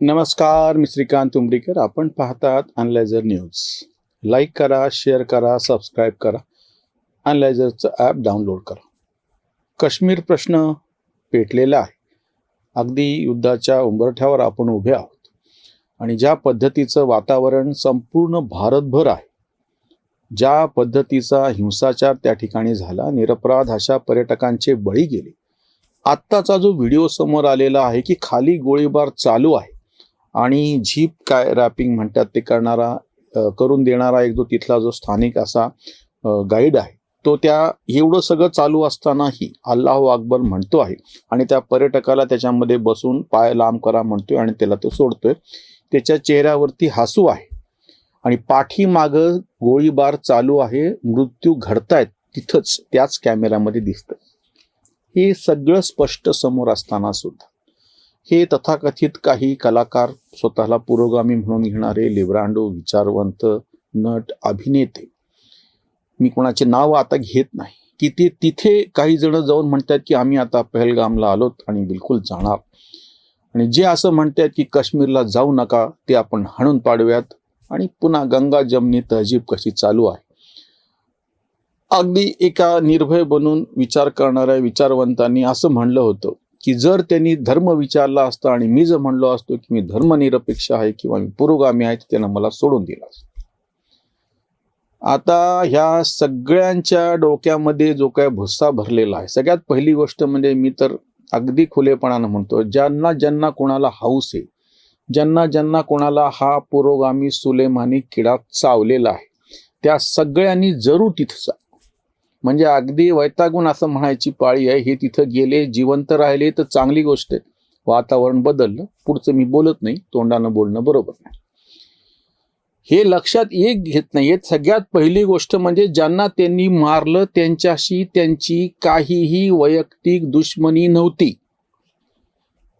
नमस्कार मी श्रीकांत उमरीकर. आपण पाहतात अनलायझर न्यूज लाईक करा शेअर करा सबस्क्राईब करा. अनलायझरचं ॲप डाउनलोड करा. काश्मीर प्रश्न पेटलेला आहे. अगदी युद्धाच्या उंबरठ्यावर आपण उभे आहोत. आणि ज्या पद्धतीचं वातावरण संपूर्ण भारतभर आहे ज्या पद्धतीचा हिंसाचार त्या ठिकाणी झाला निरपराध अशा पर्यटकांचे बळी गेले. आत्ताचा जो व्हिडिओ समोर आलेला आहे की खाली गोळीबार चालू आहे. आणि झीप काय रॅपिंग म्हणतात ते करणारा करून देणारा एक जो तिथला जो स्थानिक असा गाईड आहे तो त्या एवढं सगळं चालू असतानाही अल्लाह अकबर म्हणतो आहे आणि त्या पर्यटकाला त्याच्यामध्ये बसून पाय लांब करा म्हणतोय आणि त्याला तो सोडतोय. त्याच्या चेहऱ्यावरती हसू आहे आणि पाठीमागं गोळीबार चालू आहे मृत्यू घडतायत तिथंच त्याच कॅमेऱ्यामध्ये दिसतं हे सगळं स्पष्ट समोर असताना सुद्धा. हे तथाकथित काही कलाकार स्वतःला पुरोगामी म्हणून घेणारे लिब्रांडो विचारवंत नट अभिनेते. मी कोणाचे नाव आता घेत नाही. की ते तिथे काही जण जाऊन म्हणतात की आम्ही आता पहलगामला आलोत आणि बिलकुल जाणार. आणि जे असं म्हणतात की काश्मीरला जाऊ नका ते आपण हाणून पाडूयात. आणि पुन्हा गंगा जमनी तहजीब कशी चालू आहे? अगदी एका निर्भय बनून विचार करणाऱ्या विचारवंतांनी असं म्हणलं होतं. की जर त्यांनी धर्म विचारला असता आणि मी जर म्हणलो असतो की मी धर्मनिरपेक्ष आहे किंवा मी पुरोगामी आहे त्यांना त्यानं मला सोडून दिला असतं. आता ह्या सगळ्यांच्या डोक्यामध्ये जो काय भुस्सा भरलेला आहे सगळ्यात पहिली गोष्ट म्हणजे मी तर अगदी खुलेपणानं म्हणतो ज्यांना ज्यांना कोणाला हाऊस आहे ज्यांना ज्यांना कोणाला हा पुरोगामी सुलेमानी किडा चावलेला आहे त्या सगळ्यांनी जरूर तिथं जा म्हणजे अगदी वैतागून असं म्हणायची पाळी आहे हे तिथं गेले जिवंत राहिले तर चांगली गोष्ट आहे. वातावरण बदललं पुढचं मी बोलत नाही तोंडानं बोलणं बरोबर नाही. हे लक्षात एक घेत नाहीयेत सगळ्यात पहिली गोष्ट म्हणजे ज्यांना त्यांनी मारलं त्यांच्याशी त्यांची काहीही वैयक्तिक दुश्मनी नव्हती.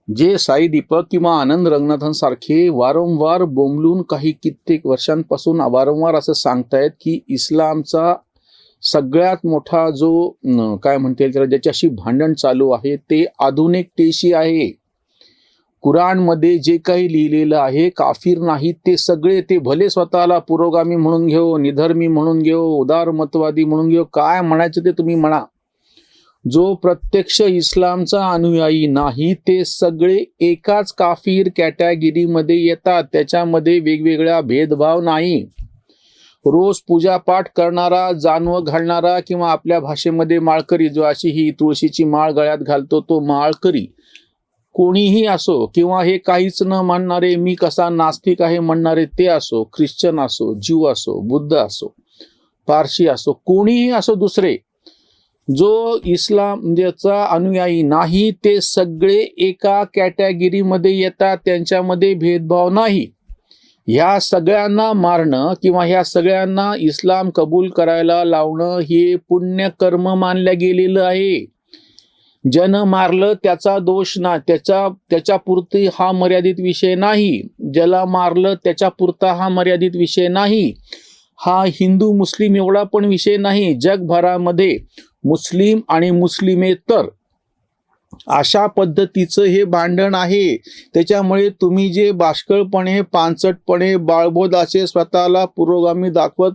जे साई दीपक किंवा आनंद रंगनाथन सारखे वारंवार बोंबलून काही कित्येक वर्षांपासून वारंवार असं सांगतायत की इस्लामचा सगळ्यात मोठा जो काय म्हणता येईल त्याला ज्याच्याशी भांडण चालू आहे ते आधुनिकतेशी आहे. कुराणमध्ये जे काही लिहिलेलं आहे काफिर नाही ते सगळे ते भले स्वतःला पुरोगामी म्हणून घेऊ निधर्मी म्हणून घेऊ उदारमतवादी म्हणून घेऊ काय म्हणायचं ते तुम्ही म्हणा. जो प्रत्यक्ष इस्लामचा अनुयायी नाही ते सगळे एकाच काफीर कॅटेगिरीमध्ये येतात. त्याच्यामध्ये वेगवेगळ्या भेदभाव नाही. रोज पूजापाठ करणारा जानवं घालणारा किंवा आपल्या भाषेमध्ये माळकरी जो अशी ही तुळशीची माळ गळ्यात घालतो तो माळकरी. कोणीही असो किंवा हे काहीच न मानणारे मी कसा नास्तिक आहे म्हणणारे ते असो ख्रिश्चन असो जीव असो बुद्ध असो पारशी असो कोणीही असो दुसरे जो इस्लाम ज्याचा अनुयायी नाही ते सगळे एका कॅटेगिरीमध्ये येतात त्यांच्यामध्ये भेदभाव नाही. ह्या सगळ्यांना मारणं किंवा ह्या सगळ्यांना इस्लाम कबूल करायला लावणं हे पुण्यकर्म मानलं गेलेलं आहे. ज्यानं मारलं त्याचा दोष ना त्याच्या त्याच्यापुरती हा मर्यादित विषय नाही. ज्याला मारलं त्याच्यापुरता हा मर्यादित विषय नाही. हा हिंदू मुस्लिम एवढा पण विषय नाही. जगभरामध्ये मुस्लिम आणि मुस्लिमेतर अशा पद्धतीचं हे भांडण आहे. त्याच्यामुळे तुम्ही जे बाष्कळपणे पानसटपणे बाळबोध असे स्वतःला पुरोगामी दाखवत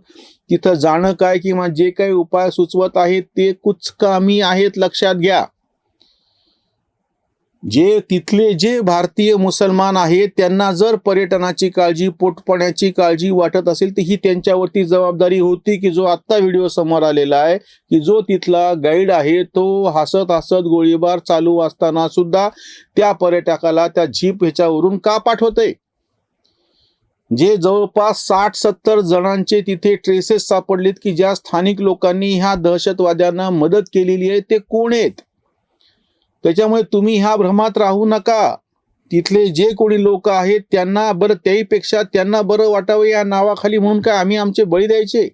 तिथं जाणं काय किंवा जे काही उपाय सुचवत आहेत ते कुचकामी आहेत लक्षात घ्या. जे तिथले जे भारतीय मुसलमान आहेत त्यांना जर पर्यटनाची काळजी पोटपण्याची काळजी वाटत असेल तर ही त्यांच्यावरती जबाबदारी होती की जो आत्ता व्हिडिओ समोर आलेला आहे की जो तिथला गाईड आहे तो हसत हसत गोळीबार चालू असताना सुद्धा त्या पर्यटकाला त्या झीप ह्याच्यावरून का पाठवते जे जवळपास साठ सत्तर जणांचे तिथे ट्रेसेस सापडलेत की ज्या स्थानिक लोकांनी ह्या दहशतवाद्यांना मदत केलेली आहे ते कोण आहेत? त्याच्यामुळे तुम्ही ह्या भ्रमात राहू नका. तिथले जे कोणी लोक आहेत त्यांना बरं त्याहीपेक्षा त्यांना बरं वाटावं या नावाखाली म्हणून काय आम्ही आमचे बळी द्यायचे?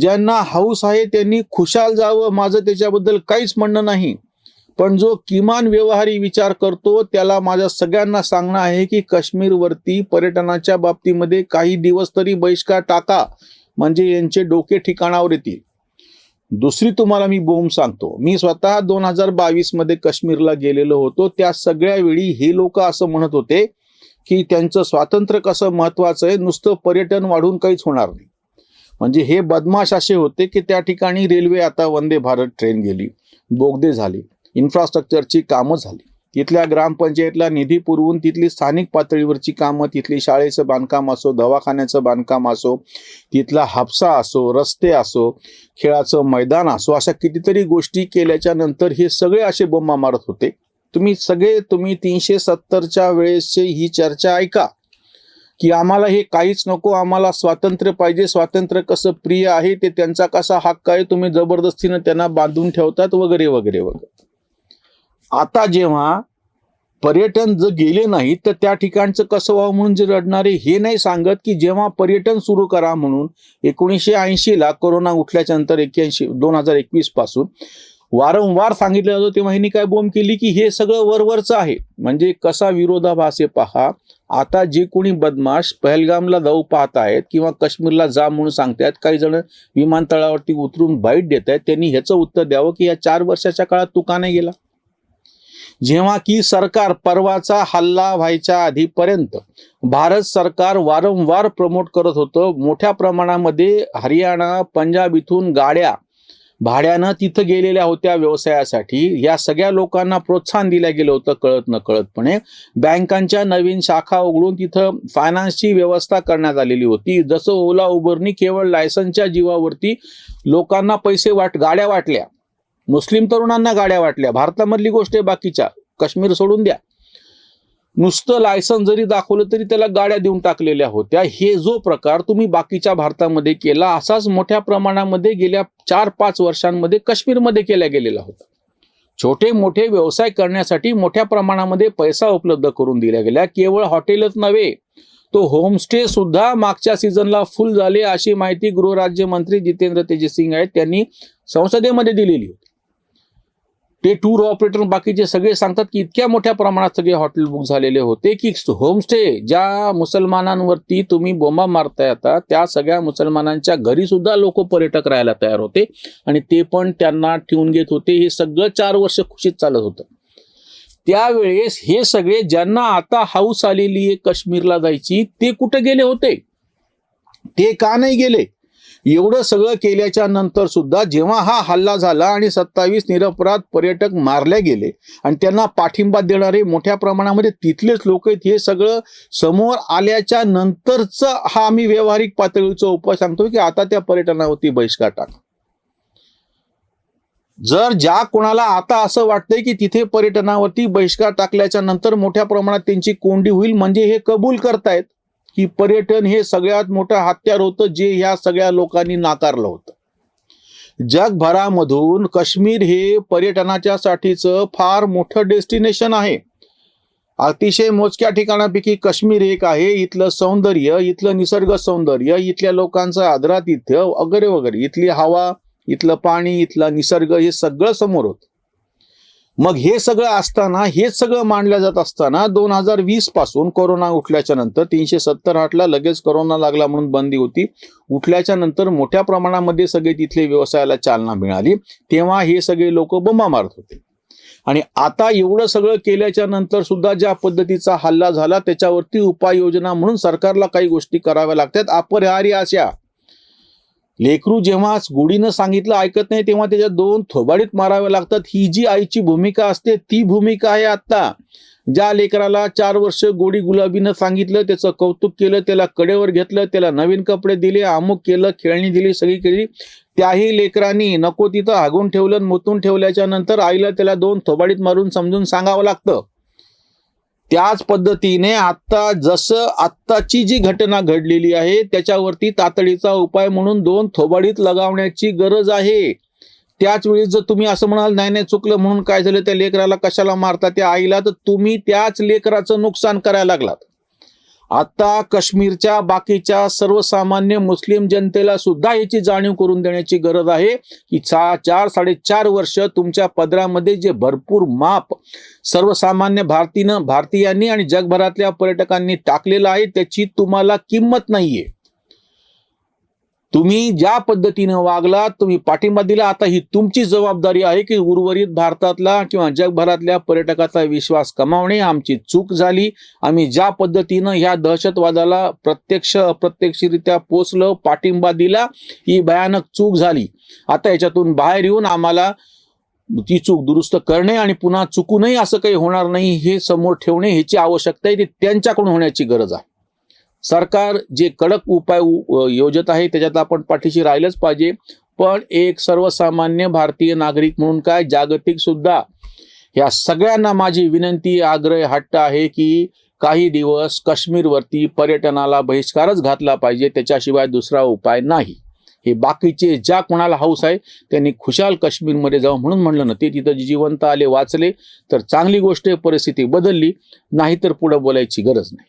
ज्यांना हाऊस आहे त्यांनी खुशाल जावं. माझं त्याच्याबद्दल काहीच म्हणणं नाही. पण जो किमान व्यवहारी विचार करतो त्याला माझ्या सगळ्यांना सांगणं आहे की काश्मीरवरती पर्यटनाच्या बाबतीमध्ये काही दिवस तरी बहिष्कार टाका. म्हणजे यांचे डोके ठिकाणावर येतील. दुसरी तुम्हाला मी बोंब सांगतो. मी स्वतः दोन हजार बावीसमध्ये काश्मीरला गेलेलो होतो. त्या सगळ्या वेळी हे लोक असं म्हणत होते की त्यांचं स्वातंत्र्य कसं महत्वाचं आहे नुसतं पर्यटन वाढून काहीच होणार नाही. म्हणजे हे बदमाश असे होते की त्या ठिकाणी रेल्वे आता वंदे भारत ट्रेन गेली. बोगदे झाले. इन्फ्रास्ट्रक्चरची कामं झाली. तिथल्या ग्रामपंचायतला निधी पुरवून तिथली स्थानिक पातळीवरची कामं तिथली शाळेचं बांधकाम असो दवाखान्याचं बांधकाम असो तिथला हापसा असो रस्ते असो खेळाचं मैदान असो अशा कितीतरी गोष्टी केल्याच्यानंतर हे सगळे असे बोंबा मारत होते. तुम्ही सगळे तुम्ही तीनशे सत्तरच्या वेळेस ही चर्चा ऐका की आम्हाला हे काहीच नको आम्हाला स्वातंत्र्य पाहिजे. स्वातंत्र्य कसं प्रिय आहे ते त्यांचा कसा हक्क आहे तुम्ही जबरदस्तीनं त्यांना बांधून ठेवतात वगैरे वगैरे वगैरे. आता जेव्हा पर्यटन जर गेले नाही तर त्या ठिकाणचं कसं व्हावं म्हणून जे रडणारे हे नाही सांगत की जेव्हा पर्यटन सुरू करा म्हणून एकोणीसशे ऐंशीला कोरोना उठल्याच्या नंतर एक्क्याऐंशी दोन हजार एकवीसपासून वारंवार सांगितलं जातं तेव्हा हिने काय बोंब केली की हे सगळं वरवरचं आहे. म्हणजे कसा विरोधाभास आहे पहा. आता जे कोणी बदमाश पहलगामला जाऊ पाहत आहेत किंवा काश्मीरला जा म्हणून सांगतायत काही जण विमानतळावरती उतरून बाईट देत आहेत त्यांनी ह्याचं उत्तर द्यावं की या चार वर्षाच्या काळात तू का नाही गेला? जेव्हा की सरकार परवाचा हल्ला व्हायच्या आधीपर्यंत भारत सरकार वारंवार प्रमोट करत होतं. मोठ्या प्रमाणामध्ये हरियाणा पंजाब इथून गाड्या भाड्यानं तिथं गेलेल्या होत्या व्यवसायासाठी. या सगळ्या लोकांना प्रोत्साहन दिलं गेलं होतं कळत न कळतपणे बँकांच्या नवीन शाखा उघडून तिथं फायनान्सची व्यवस्था करण्यात आलेली होती. जसं ओला उबरनी केवळ लायसनच्या जीवावरती लोकांना पैसे वाट गाड्या वाटल्या. मुस्लिम तरुणांना गाड्या वाटल्या. भारतामधली गोष्ट आहे बाकीच्या. काश्मीर सोडून द्या. नुसतं लायसन्स जरी दाखवलं तरी त्याला गाड्या देऊन टाकलेल्या होत्या. हे जो प्रकार तुम्ही बाकीच्या भारतामध्ये केला असाच मोठ्या प्रमाणामध्ये गेल्या चार पाच वर्षांमध्ये काश्मीरमध्ये केला गेलेला होता. छोटे मोठे व्यवसाय करण्यासाठी मोठ्या प्रमाणामध्ये पैसा उपलब्ध करून दिला गेला केवळ हॉटेलच नव्हे तो होमस्टे सुद्धा मागच्या सीझनला फुल झाले अशी माहिती गृहराज्यमंत्री जितेंद्र तेजसिंग आहेत. त्यांनी संसदेमध्ये दिलेली होती. ते टूर ऑपरेटर बाकीचे सगळे सांगतात की इतक्या मोठ्या प्रमाणात सगळे हॉटेल बुक झालेले होते की होमस्टे ज्या मुसलमानांवरती तुम्ही बोंबा मारताय आता त्या सगळ्या मुसलमानांच्या घरी सुद्धा लोक पर्यटक राहायला तयार होते. आणि ते पण त्यांना ठेवून घेत होते. हे सगळं चार वर्ष खुशीत चालत होतं. त्यावेळेस हे सगळे ज्यांना आता हाऊस आलेली आहे काश्मीरला जायची ते कुठे गेले होते? ते का नाही गेले? एवढं सगळं केल्याच्यानंतर सुद्धा जेव्हा हा हल्ला झाला आणि सत्तावीस निरपराध पर्यटक मारले गेले आणि त्यांना पाठिंबा देणारे मोठ्या प्रमाणामध्ये तिथलेच लोक आहेत हे सगळं समोर आल्याच्या नंतरच हा आम्ही व्यावहारिक पातळीचा उपाय सांगतो की आता त्या पर्यटनावरती बहिष्कार टाका. जर ज्या कोणाला आता असं वाटतंय की तिथे पर्यटनावरती बहिष्कार टाकल्याच्या नंतर मोठ्या प्रमाणात त्यांची कोंडी होईल म्हणजे हे कबूल करतायत की पर्यटन हे सगळ्यात मोठं हत्यार होतं जे ह्या सगळ्या लोकांनी नाकारलं होतं. जगभरामधून काश्मीर हे पर्यटनाच्या साठीचं फार मोठं डेस्टिनेशन आहे. अतिशय मोजक्या ठिकाणापैकी काश्मीर एक आहे इथलं सौंदर्य इथलं निसर्ग सौंदर्य इथल्या लोकांचं आदरातिथ्य वगैरे वगैरे. इथली हवा इथलं पाणी इथला निसर्ग हे सगळं समोर होतं. मग हे सगळं असताना हे सगळं मांडलं जात असताना दोन हजार वीसपासून कोरोना उठल्याच्या नंतर तीनशे सत्तर आठला लगेच कोरोना लागला म्हणून बंदी होती. उठल्याच्या नंतर मोठ्या प्रमाणामध्ये सगळे तिथले व्यवसायाला चालना मिळाली. तेव्हा हे सगळे लोक बोंबा मारत होते. आणि आता एवढं सगळं केल्याच्यानंतर सुद्धा ज्या पद्धतीचा हल्ला झाला त्याच्यावरती उपाययोजना म्हणून सरकारला काही गोष्टी कराव्या लागतात. अपरिहार्य अशा लेकरू जेव्हा गोडीनं सांगितलं ऐकत नाही तेव्हा त्याच्या दोन थोबाडीत माराव्या लागतात. ही जी आईची भूमिका असते ती भूमिका आहे आता ज्या लेकराला चार वर्ष गोडी गुलाबीनं सांगितलं त्याचं कौतुक केलं त्याला कडेवर घेतलं त्याला नवीन कपडे दिले अमुक केलं खेळणी दिली सगळी केली त्याही लेकरांनी नको तिथं हागून ठेवलं मुतून ठेवल्याच्या नंतर आईला त्याला दोन थोबाडीत मारून समजून सांगावं लागतं. त्याच पद्धतीने आता जसं आत्ताची जी घटना घडलेली आहे त्याच्यावरती तातडीचा उपाय म्हणून दोन थोबाडीत लगावण्याची गरज आहे. त्याच वेळी जर तुम्ही असं म्हणाल नाही नाही चुकलं म्हणून काय झालं त्या लेकराला कशाला मारता त्या आईला तर तुम्ही त्याच लेकराचं नुकसान करायला लागलात. आता काश्मीरच्या बाकीच्या सर्वसामान्य मुस्लिम जनतेला सुद्धा याची जाणीव करून देण्याची गरज आहे. की चा चार साडेचार वर्ष तुमच्या पदरामध्ये जे भरपूर माप सर्वसामान्य भारतीनं भारतीयांनी आणि जगभरातल्या पर्यटकांनी टाकलेलं आहे त्याची तुम्हाला किंमत नाहीये. तुम्ही ज्या पद्धतीनं वागलात तुम्ही पाठिंबा दिला आता ही तुमची जबाबदारी आहे की उर्वरित भारतातला किंवा जगभरातल्या पर्यटकाचा विश्वास कमावणे आमची चूक झाली. आम्ही ज्या पद्धतीनं ह्या दहशतवादाला प्रत्यक्ष अप्रत्यक्षरित्या पोचलं पाठिंबा दिला ही भयानक चूक झाली. आता याच्यातून बाहेर येऊन आम्हाला ती चूक दुरुस्त करणे आणि पुन्हा चुकूनही असं काही होणार नाही हे समोर ठेवणे ह्याची आवश्यकता आहे ती त्यांच्याकडून होण्याची गरज आहे. सरकार जे कडक उपाय योजत आहे त्याच्यात आपण पाठीशी राहिलंच पाहिजे. पण एक सर्वसामान्य भारतीय नागरिक म्हणून काय जागतिक सुद्धा या सगळ्यांना माझी विनंती आग्रह हट्ट आहे की काही दिवस काश्मीरवरती पर्यटनाला बहिष्कारच घातला पाहिजे त्याच्याशिवाय दुसरा उपाय नाही. हे बाकीचे ज्या कोणाला हौस आहे त्यांनी खुशाल काश्मीरमध्ये जावं म्हणून म्हणलं ना ते तिथं जिवंत आले वाचले तर चांगली गोष्ट आहे परिस्थिती बदलली नाहीतर पुढं बोलायची गरज नाही.